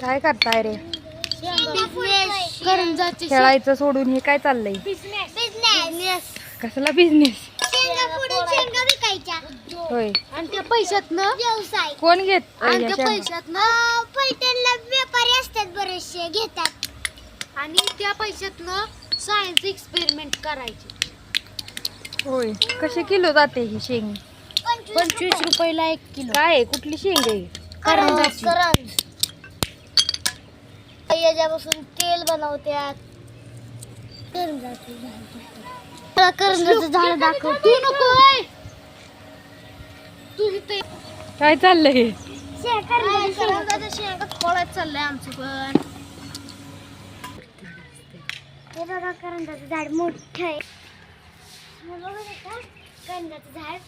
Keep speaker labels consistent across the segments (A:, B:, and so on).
A: काय करताय रे? खेळायचं सोडून हे काय चाललंय?
B: बिझनेस
A: कसला बिझनेस होय.
B: आणि त्या पैशातनं? व्यवसाय.
A: कोण घेत? शेंगा?
B: पैशातनं? पैठणला व्यापारी असतात बरेचसे घेतात. आणि त्या पैशातनं सायन्स एक्सपेरिमेंट करायचे.
A: होय. कसे किलो जाते ही शेंग?
B: पंचवीस रुपयाला एक किलो.
A: काय आहे? कुठली शेंग आहे?
B: करंजाची. करंज. याच्यापासून तेल बनवतात करंजाचं झाड दाखव. तू नको तू इथे
A: काय चाललंय?
B: शेंगात आमचं पण. हे बघा करंजाचं झाड. मोठं आहे. हे करंजाचं झाड.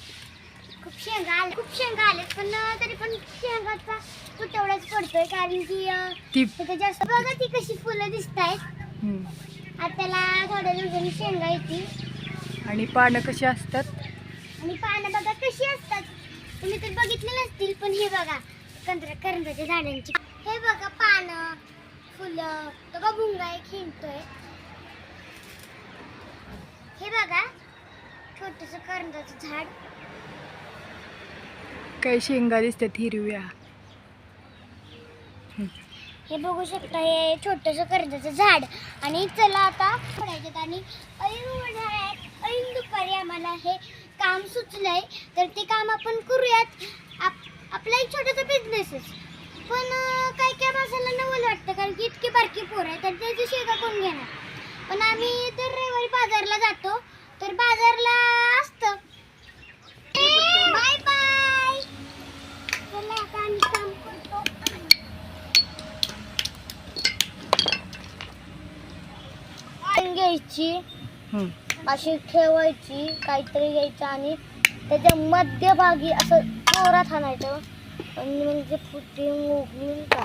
B: खूप शेंगा आले खूप शेंगा आले पण तरी पण शेंगाचा पडतोय कारण की अं,
A: ती
B: जास्त बघा ती कशी फुलं दिसत आहेत
A: हम्म.
B: आता त्याला थोड्या दिवसांनी शेंगा येतील.
A: आणि पानं कशी असतात?
B: आणि पानं बघा कशी असतात. तुम्ही तर बघितले नसतील पण हे बघा कंद्र करंजाच्या झाडांची. हे बघा पानं फुलं तो का भुंगा एक हिंडतोय. हे बघा छोटस करंजाचं झाड.
A: काही शेंगा दिसतात हिरव्या.
B: हे बघू शकता हे छोटस कर्जाचं झाड. आणि चला आता फोडायचं आणि ऐन ऐन दुपारी आम्हाला हे काम सुचलंय. तर ते काम आपण करूयात. आप आपला एक छोटासा बिझनेसच पण काय काही माणसाला नवल वाटतं कारण की इतकी बारकी पोर आहे तर त्याची शेगा कोण घेणार? पण आम्ही दर रविवारी बाजारला जातो तर बाजारला असतं बाय बाय चला आता आम्ही काम करतो पान घ्यायची.
A: हम्म.
B: अशी ठेवायची काहीतरी घ्यायचं आणि त्याच्या मध्यभागी असं जोरात हाणायचं आणि मग ते फुटे मोगून का